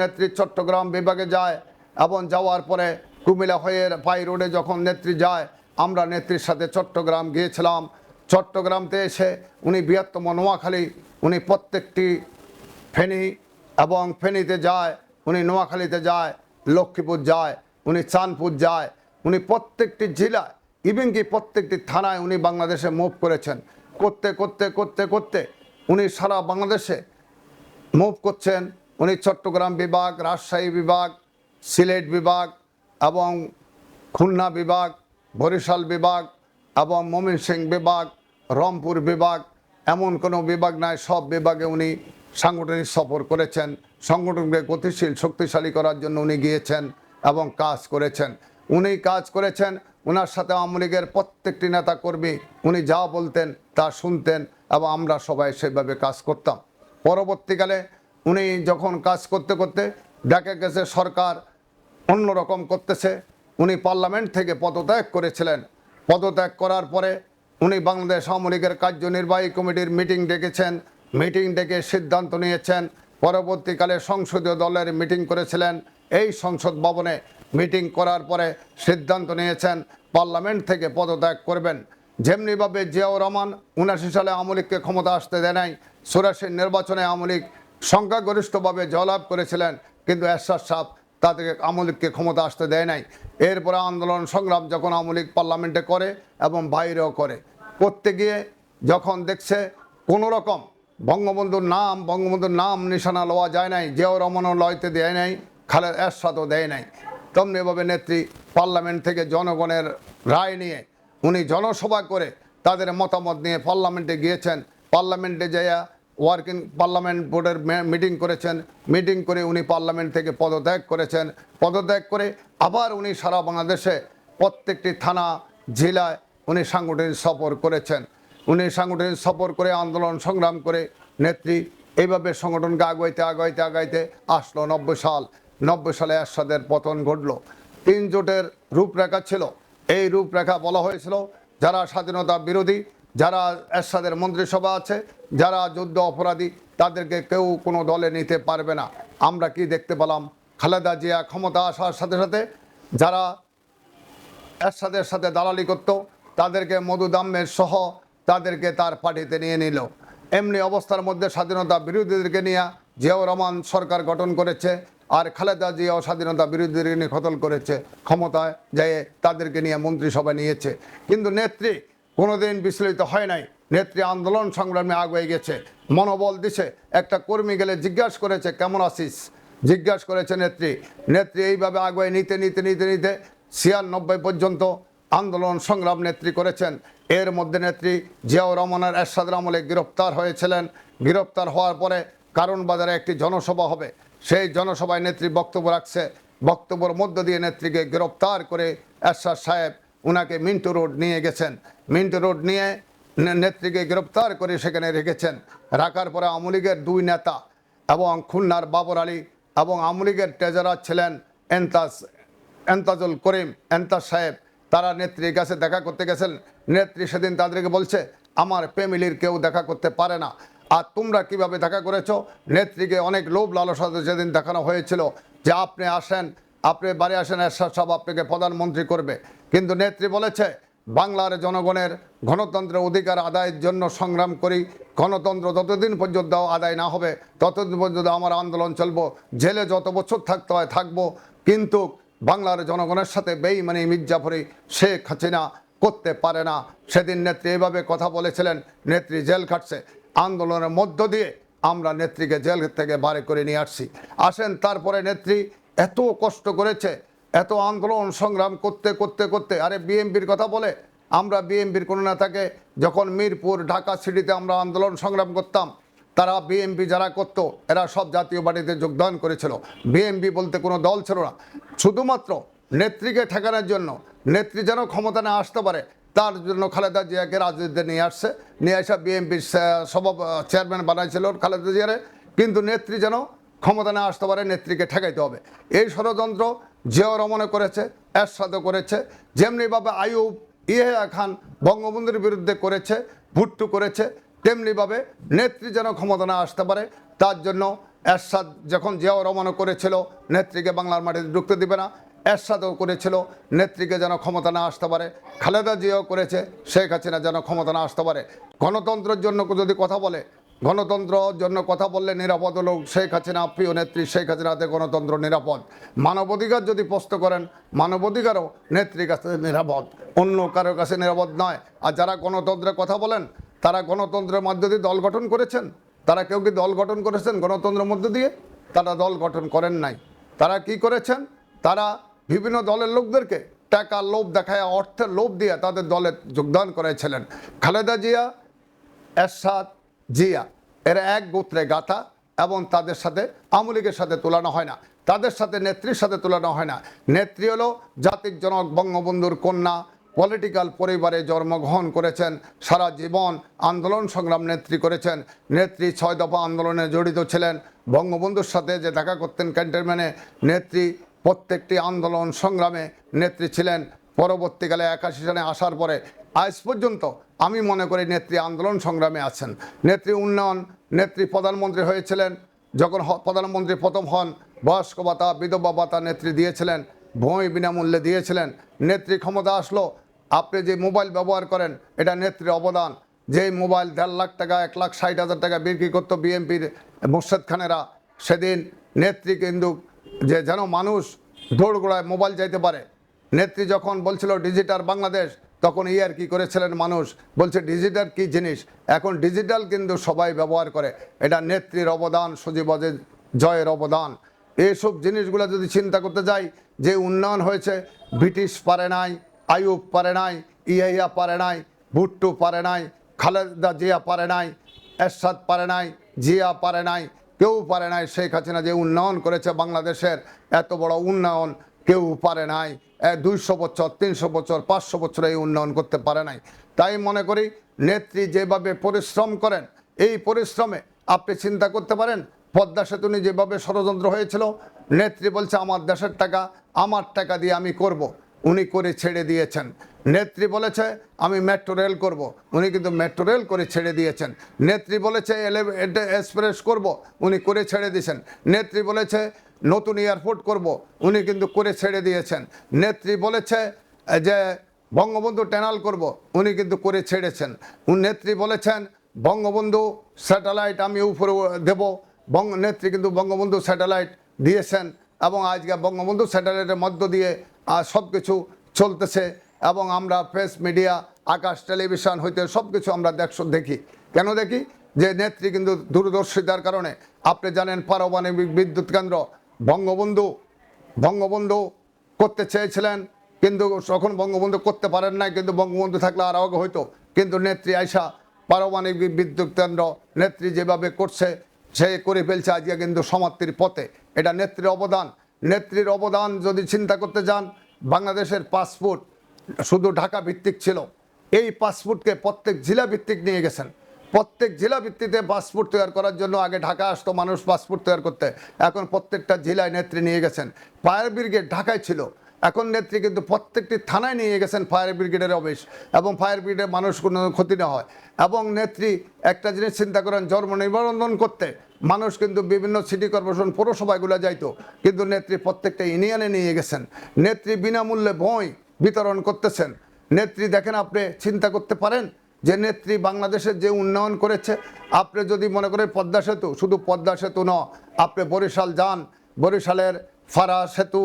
নেত্রী চট্টগ্রাম বিভাগে যায় এবং যাওয়ার পরে কুমিল্লা হয়ে পাই রোডে যখন নেত্রী যায়, আমরা নেত্রীর সাথে চট্টগ্রাম গিয়েছিলাম। চট্টগ্রামতে এসে উনি বৃহত্তম নোয়াখালী, উনি প্রত্যেকটি ফেনী এবং ফেনীতে যায়, উনি নোয়াখালীতে যায়, লক্ষ্মীপুর যায়, উনি চাঁদপুর যায়, উনি প্রত্যেকটি জেলায় ইভেন কি প্রত্যেকটি থানায় উনি বাংলাদেশে মুভ করেছেন। করতে করতে করতে করতে উনি সারা বাংলাদেশে মুভ করছেন। উনি চট্টগ্রাম বিভাগ, রাজশাহী বিভাগ, সিলেট বিভাগ এবং খুলনা বিভাগ, বরিশাল বিভাগ এবং ময়মনসিংহ বিভাগ, রংপুর বিভাগ, এমন কোনো বিভাগ নাই, সব বিভাগে উনি সাংগঠনিক সফর করেছেন। সংগঠনকে গতিশীল, শক্তিশালী করার জন্য উনি গিয়েছেন এবং কাজ করেছেন। উনি কাজ করেছেন ওনার সাথে আওয়ামী লীগের প্রত্যেকটি নেতা কর্মী উনি যা বলতেন তা শুনতেন এবং আমরা সবাই সেভাবে কাজ করতাম। পরবর্তীকালে উনি যখন কাজ করতে করতে দেখা গেছে সরকার অন্যরকম করতেছে, উনি পার্লামেন্ট থেকে পদত্যাগ করেছিলেন। পদত্যাগ করার পরে উনি বাংলাদেশ আওয়ামী লীগের কার্যনির্বাহী কমিটির মিটিং ডেকেছেন, মিটিং ডেকে সিদ্ধান্ত নিয়েছেন, পরবর্তীকালে সংসদীয় দলের মিটিং করেছিলেন। এই সংসদ ভবনে মিটিং করার পরে সিদ্ধান্ত নিয়েছেন, পার্লামেন্ট থেকে পদত্যাগ করবেন। যেমনিভাবে জিয়াউর রহমান উনাশি সালে আওয়ামী লীগকে ক্ষমতা আসতে দেয় নাই চুরাশির নির্বাচনে আওয়ামী লীগ সংখ্যাগরিষ্ঠভাবে জয়লাভ করেছিলেন, কিন্তু এরশাদ সাহ তাদেরকে আওয়ামী লীগকে ক্ষমতা আসতে দেয় নাই। এরপরে আন্দোলন সংগ্রাম যখন আওয়ামী লীগ পার্লামেন্টে করে এবং বাইরেও করে করতে গিয়ে যখন দেখছে কোনো রকম বঙ্গবন্ধুর নাম বঙ্গবন্ধুর নাম নিশানা লওয়া যায় নাই, জিয়াউর রহমানও লয়তে দেয় নাই, খালেদ এরশাদও দেয় নাই তেমনিভাবে নেত্রী পার্লামেন্ট থেকে জনগণের রায় নিয়ে উনি জনসভা করে তাদের মতামত নিয়ে পার্লামেন্টে গিয়েছেন। পার্লামেন্টে যাইয়া ওয়ার্কিং পার্লামেন্ট বোর্ডের মিটিং করেছেন। মিটিং করে উনি পার্লামেন্ট থেকে পদত্যাগ করেছেন। পদত্যাগ করে আবার উনি সারা বাংলাদেশে প্রত্যেকটি থানা জেলায় উনি সাংগঠনিক সফর করেছেন। উনি সাংগঠনিক সফর করে আন্দোলন সংগ্রাম করে নেত্রী এইভাবে সংগঠনকে আগাইতে আগাইতে আগাইতে আসলো নব্বই সাল। নব্বই সালে এরশাদের পতন ঘটলো। তিন জোটের রূপরেখা ছিল। এই রূপরেখা বলা হয়েছিল, যারা স্বাধীনতা বিরোধী যারা এরশাদের মন্ত্রিসভা আছে, যারা যুদ্ধ অপরাধী, তাদেরকে কেউ কোনো দলে নিতে পারবে না। আমরা কি দেখতে পেলাম? খালেদা জিয়া ক্ষমতা আসার সাথে সাথে যারা এরশাদের সাথে দালালি করত, তাদেরকে মধু মধুদাম্মের সহ তাদেরকে তার পার্টিতে নিয়ে নিল। এমনি অবস্থার মধ্যে স্বাধীনতা বিরোধীদেরকে নিয়ে জিয়াউর রহমান সরকার গঠন করেছে আর খালেদা জিয়াও স্বাধীনতা বিরোধীদেরকে নিয়ে খতল করেছে, ক্ষমতায় যেয়ে তাদেরকে নিয়ে মন্ত্রিসভা নিয়েছে। কিন্তু নেত্রী কোনোদিন বিচলিত হয় নাই। নেত্রী আন্দোলন সংগ্রামে আগুয়ে গেছে। মনোবল দিছে। একটা কর্মী গেলে জিজ্ঞাসা করেছে, কেমন আছিস? জিজ্ঞাসা করেছে নেত্রী। নেত্রী এইভাবে আগুয়ে নিতে নিতে নিতে নিতে ছিয়ানব্বই পর্যন্ত আন্দোলন সংগ্রাম নেত্রী করেছেন। এর মধ্যে নেত্রী জিয়াউর রহমানের এরশাদের আমলে গ্রেপ্তার হয়েছিলেন। গ্রেপ্তার হওয়ার পরে কারণ বাজারে একটি জনসভা হবে। সেই জনসভায় নেত্রী বক্তব্য রাখছে। বক্তব্যের মধ্য দিয়ে নেত্রীকে গ্রেপ্তার করে এরশাদ সাহেব উনাকে মিন্টু রোড নিয়ে গেছেন। মিন্টু রোড নিয়ে নেত্রীকে গ্রেপ্তার করে সেখানে রেখেছেন। রাখার পরে আওয়ামী লীগের দুই নেতা এবং খুলনার বাবর আলী এবং আওয়ামী লীগের ট্রেজারার ছিলেন এন্তাজ এন্তাজুল করিম, এন্তাজ সাহেব। তারা নেত্রীর কাছে দেখা করতে গেছেন। নেত্রী সেদিন তাদেরকে বলছে, আমার ফ্যামিলির কেউ দেখা করতে পারে না। আর তোমরা কীভাবে দেখা করেছ? নেত্রীকে অনেক লোভ লালসাতে সেদিন দেখানো হয়েছিল যে, আপনি আসেন, আপনি বাড়ি আসেন, এরশাদ সাহেব আপনাকে প্রধানমন্ত্রী করবে। কিন্তু নেত্রী বলেছে, বাংলার জনগণের গণতন্ত্রের অধিকার আদায়ের জন্য সংগ্রাম করি, গণতন্ত্র যতদিন পর্যন্ত আদায় না হবে, ততদিন পর্যন্ত আমার আন্দোলন চলবো, জেলে যত বছর থাকতে হয় থাকব, কিন্তু বাংলার জনগণের সাথে বেইমানি মির্জাফরি শেখ হাসিনা করতে পারে না। সেদিন নেত্রী এভাবে কথা বলেছিলেন, নেত্রী জেল খাটছে। আন্দোলনের মধ্য দিয়ে আমরা নেত্রীকে জেল থেকে বারে করে নিয়ে আসছি। আসেন, তারপরে নেত্রী এত কষ্ট করেছে এত আন্দোলন সংগ্রাম করতে করতে করতে, আরে বিএমপির কথা বলে, আমরা বিএমপির কোনো নেতাকে যখন মিরপুর, ঢাকা সিটিতে আমরা আন্দোলন সংগ্রাম করতাম, তারা বিএমপি যারা করত, এরা সব জাতীয় পার্টিতে যোগদান করেছিল। বিএমপি বলতে কোনো দল ছিল না। শুধুমাত্র নেত্রীকে ঠেকানোর জন্য, নেত্রী যেন ক্ষমতা না আসতে পারে, তার জন্য খালেদা জিয়াকে রাজনীতিতে নিয়ে আসছে। নিয়ে আসা বিএনপির সভা চেয়ারম্যান বানাইছিল খালেদা জিয়ারে। কিন্তু নেত্রী যেন ক্ষমতা না আসতে পারে, নেত্রীকে ঠেকাইতে হবে। এই ষড়যন্ত্র জিয়াও রমনে করেছে, এরশাদও করেছে যেমনিভাবে আইয়ুব ইহেয়া খান বঙ্গবন্ধুর বিরুদ্ধে করেছে, ভুট্টু করেছে তেমনিভাবে নেত্রী যেন ক্ষমতা না আসতে পারে, তার জন্য এরশাদ যখন জিয়াউর রহমানও করেছিল, নেত্রীকে বাংলার মাটিতে ঢুকতে দিবে না, এরশাদও করেছিল, নেত্রীকে যেন ক্ষমতা না আসতে পারে, খালেদা জিয়াও করেছে, শেখ হাসিনা যেন ক্ষমতা না আসতে পারে। গণতন্ত্রের জন্য যদি কথা বলে গণতন্ত্র জন্য কথা বললে নিরাপদ হলো। শেখ হাসিনা, প্রিয় নেত্রী শেখ হাসিনাতে গণতন্ত্র নিরাপদ। মানবাধিকার যদি প্রশ্ন করেন মানবাধিকারও নেত্রীর কাছে নিরাপদ। অন্য কারোর কাছে নিরাপদ নয়। আর যারা গণতন্ত্রের কথা বলেন, তারা গণতন্ত্রের মধ্য দিয়ে দল গঠন করেছেন। তারা কেউ কি দল গঠন করেছেন গণতন্ত্রের মধ্য দিয়ে? তারা দল গঠন করেন নাই। তারা কি করেছেন? তারা বিভিন্ন দলের লোকদেরকে টাকা, লোভ দেখায়, অর্থের লোভ দিয়ে তাদের দলে যোগদান করেছিলেন। খালেদা জিয়া, এরশাদ জিয়া, এরা এক গোত্রে গাথা এবং তাদের সাথে আওয়ামী লীগের সাথে তুলনা হয় না। তাদের সাথে নেত্রীর সাথে তুলনা হয় না। নেত্রী হলো জাতির জনক, বঙ্গবন্ধুর কন্যা পলিটিক্যাল পরিবারে জন্মগ্রহণ করেছেন, সারা জীবন আন্দোলন সংগ্রাম নেত্রী করেছেন। নেত্রী ছয় দফা আন্দোলনে জড়িত ছিলেন। বঙ্গবন্ধুর সাথে যে দেখা করতেন ক্যান্টনমেন্টে, নেত্রী প্রত্যেকটি আন্দোলন সংগ্রামে নেত্রী ছিলেন। পরবর্তীকালে একাশি সালে আসার পরে আজ পর্যন্ত আমি মনে করি নেত্রী আন্দোলন সংগ্রামে আছেন। নেত্রী উন্নয়ন, নেত্রী প্রধানমন্ত্রী হয়েছিলেন, যখন প্রধানমন্ত্রী প্রথম হন, বয়স্ক ভাতা, বিধবা ভাতা নেত্রী দিয়েছিলেন, ভূমি বিনামূল্যে দিয়েছিলেন। নেত্রী ক্ষমতা আসলো, আপনি যে মোবাইল ব্যবহার করেন, এটা নেত্রীর অবদান। যেই মোবাইল দেড় লাখ টাকা, এক লাখ ষাট হাজার টাকা বিক্রি করতো বিএনপির মোর্শেদ খানেরা, সেদিন নেত্রী কিন্তু যে যেন মানুষ দৌড়গোড়ায় মোবাইল যাইতে পারে। নেত্রী যখন বলছিল, ডিজিটাল বাংলাদেশ তখন এই আর কি করেছিলেন মানুষ। বলছে ডিজিটাল কি জিনিস? এখন ডিজিটাল কিন্তু সবাই ব্যবহার করে। এটা নেত্রীর অবদান সজীবজের জয়ের অবদান। এইসব জিনিসগুলো যদি চিন্তা করতে যাই, যে উন্নয়ন হয়েছে, ব্রিটিশ পারে নাই, আইয়ুব পারে নাই ইয়া পারে নাই, ভুট্টু পারে নাই, খালেদা জিয়া পারে নাই, এরশাদ পারে নাই, জিয়া পারে নাই, কেউ পারে নাই। শেখ হাসিনা যে উন্নয়ন করেছে বাংলাদেশের, এত বড় উন্নয়ন কেউ পারে নাই। দুইশো বছর, তিনশো বছর, পাঁচশো বছর এই উন্নয়ন করতে পারে নাই তাই মনে করি নেত্রী যেভাবে পরিশ্রম করেন, এই পরিশ্রমে আপনি চিন্তা করতে পারেন, পদ্মা সেতু নিয়ে যেভাবে ষড়যন্ত্র হয়েছিল, নেত্রী বলছে, আমার দেশের টাকা, আমার টাকা দিয়ে আমি করব। উনি করে ছেড়ে দিয়েছেন নেত্রী বলেছে, আমি মেট্রো রেল করব। উনি কিন্তু মেট্রো রেল করে ছেড়ে দিয়েছেন নেত্রী বলেছে এক্সপ্রেস করব। উনি করে ছেড়ে দিয়েছেন নেত্রী বলেছে নতুন এয়ারপোর্ট করব। উনি কিন্তু করে ছেড়ে দিয়েছেন। নেত্রী বলেছে যে বঙ্গবন্ধু ট্যানাল করব। উনি কিন্তু করে ছেড়েছেন। নেত্রী বলেছেন, বঙ্গবন্ধু স্যাটেলাইট আমি উপরে দেব। বঙ্গ নেত্রী কিন্তু বঙ্গবন্ধু স্যাটেলাইট দিয়েছেন এবং আজকে বঙ্গবন্ধু স্যাটেলাইটের মধ্য দিয়ে সব কিছু চলতেছে এবং আমরা প্রেস মিডিয়া, আকাশ টেলিভিশন হইতে সব কিছু আমরা দেখি। কেন দেখি? যে নেত্রী কিন্তু দূরদর্শিতার কারণে। আপনি জানেন পারমাণবিক বিদ্যুৎ কেন্দ্র বঙ্গবন্ধু বঙ্গবন্ধু করতে চেয়েছিলেন, কিন্তু তখন বঙ্গবন্ধু করতে পারেন নাই, কিন্তু বঙ্গবন্ধু থাকলে আর আগে হইতো। কিন্তু নেত্রী আয়সা পারমাণবিক বিদ্যুৎ কেন্দ্র নেত্রী যেভাবে করছে, সে করে ফেলছে আজকে কিন্তু সমাপ্তির পথে। এটা নেত্রীর অবদান। নেত্রীর অবদান যদি চিন্তা করতে যান, বাংলাদেশের পাসপোর্ট শুধু ঢাকা ভিত্তিক ছিল। এই পাসপোর্টকে প্রত্যেক জেলা ভিত্তিক নিয়ে গেছেন। প্রত্যেক জেলা ভিত্তিতে পাসপোর্ট তৈরি করার জন্য আগে ঢাকা আসতো মানুষ পাসপোর্ট তৈরি করতে। এখন প্রত্যেকটা জেলায় নেত্রী নিয়ে গেছেন। ফায়ার ব্রিগেড ঢাকায় ছিল। এখন নেত্রী কিন্তু প্রত্যেকটি থানায় নিয়ে গেছেন ফায়ার ব্রিগেডের অফিস এবং ফায়ার ব্রিগেডের মানুষ কোনো ক্ষতি না হয়। এবং নেত্রী একটা জিনিস চিন্তা করেন, জন্ম নিবন্ধন করতে মানুষ কিন্তু বিভিন্ন সিটি কর্পোরেশন, পৌরসভাগুলো যাইতো। কিন্তু নেত্রী প্রত্যেকটা ইউনিয়নে নিয়ে গেছেন। নেত্রী বিনামূল্যে বই বিতরণ করতেছেন। নেত্রী দেখেন আপনি চিন্তা করতে পারেন যে নেত্রী বাংলাদেশের যে উন্নয়ন করেছে, আপনি যদি মনে করেন পদ্মা সেতু, শুধু পদ্মা সেতু ন আপনি বরিশাল যান, বরিশালের ফারা সেতু,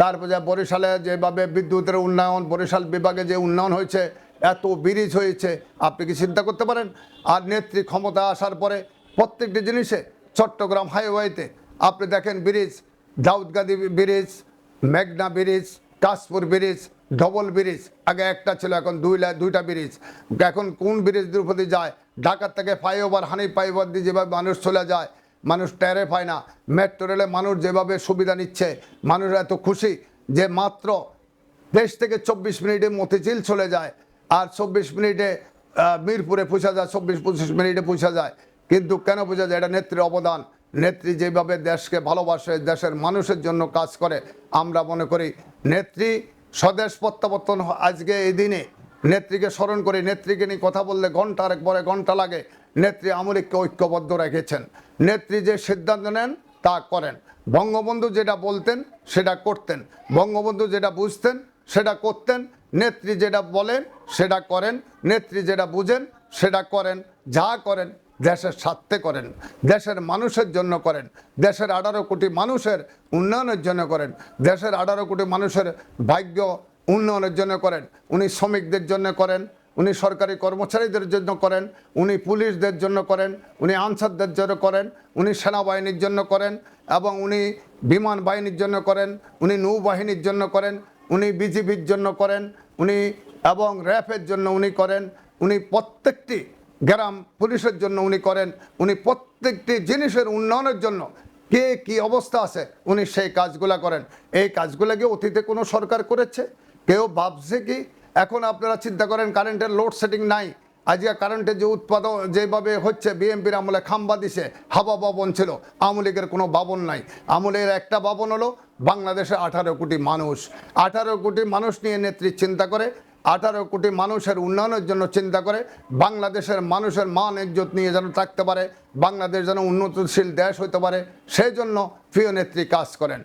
তারপরে বরিশালে যেভাবে বিদ্যুতের উন্নয়ন, বরিশাল বিভাগে যে উন্নয়ন হয়েছে, এত ব্রিজ হয়েছে, আপনি কি চিন্তা করতে পারেন? আর নেত্রী ক্ষমতা আসার পরে প্রত্যেকটি জিনিসে চট্টগ্রাম হাইওয়েতে আপনি দেখেন ব্রিজ, দাউদগাদি ব্রিজ, মেঘনা bridge, Kanchpur bridge double bridge আগে একটা ছিল, এখন দুই দুইটা ব্রিজ এখন কোন ব্রিজ দ্রৌপদী যায়? ঢাকার থেকে ফ্লাইওভার হানি ফ্লাইওভার দিয়ে যেভাবে মানুষ চলে যায়, মানুষ ট্যারে পায় না। মেট্রো রেলে মানুষ যেভাবে সুবিধা নিচ্ছে, মানুষ এত খুশি যে মাত্র দেশ থেকে চব্বিশ মিনিটে মতিঝিল চলে যায় আর চব্বিশ মিনিটে মিরপুরে পৌঁছা যায়, চব্বিশ পঁচিশ মিনিটে পৌঁছা যায়। কিন্তু কেন বোঝা যায়? এটা নেত্রীর অবদান। নেত্রী যেভাবে দেশকে ভালোবাসে, দেশের মানুষের জন্য কাজ করে, আমরা মনে করি নেত্রী স্বদেশ প্রত্যাবর্তন আজকে এই দিনে নেত্রীকে স্মরণ করে নেত্রীকে নিয়ে কথা বললে ঘণ্টার পরে ঘণ্টা লাগে। নেত্রী আমলিককে ঐক্যবদ্ধ রেখেছেন। নেত্রী যে সিদ্ধান্ত নেন, তা করেন। বঙ্গবন্ধু যেটা বলতেন, সেটা করতেন। বঙ্গবন্ধু যেটা বুঝতেন, সেটা করতেন। নেত্রী যেটা বলেন, সেটা করেন। নেত্রী যেটা বুঝেন, সেটা করেন। যা করেন দেশের স্বার্থে করেন দেশের মানুষের জন্য করেন দেশের আঠারো কোটি মানুষের উন্নয়নের জন্য করেন দেশের আঠারো কোটি মানুষের ভাগ্য উন্নয়নের জন্য করেন উনি শ্রমিকদের জন্য করেন উনি সরকারি কর্মচারীদের জন্য করেন উনি পুলিশদের জন্য করেন উনি আনসারদের জন্য করেন উনি সেনাবাহিনীর জন্য করেন এবং উনি বিমান বাহিনীর জন্য করেন উনি নৌবাহিনীর জন্য করেন উনি বিজিবির জন্য করেন উনি এবং র্যাফের জন্য উনি করেন উনি প্রত্যেকটি গ্রাম পুলিশের জন্য উনি করেন, উনি প্রত্যেকটি জিনিসের উন্নয়নের জন্য কে কি অবস্থা আছে, উনি সেই কাজগুলা করেন। এই কাজগুলা কি অতীতে কোনো সরকার করেছে? কেউ ভাবছে কি? এখন আপনারা চিন্তা করেন, কারেন্টের লোডশেডিং নাই। আজকে কারেন্টের যে উৎপাদন, যেভাবে হচ্ছে বিএমপির আমলে খাম্বা দিছে হাবা ভবন ছিল, আওয়ামী লীগের কোনো বাবন নাই। আমলের একটা বাবন হলো, বাংলাদেশে আঠারো কোটি মানুষ। আঠারো কোটি মানুষ নিয়ে নেত্রী চিন্তা করে আঠারো কোটি মানুষের উন্নয়নের জন্য চিন্তা করে বাংলাদেশের মানুষের মান ইজ্জত নিয়ে যেন থাকতে পারে, বাংলাদেশ যেন উন্নতিশীল দেশ হতে পারে, সেই জন্য প্রিয় নেত্রী কাজ করেন।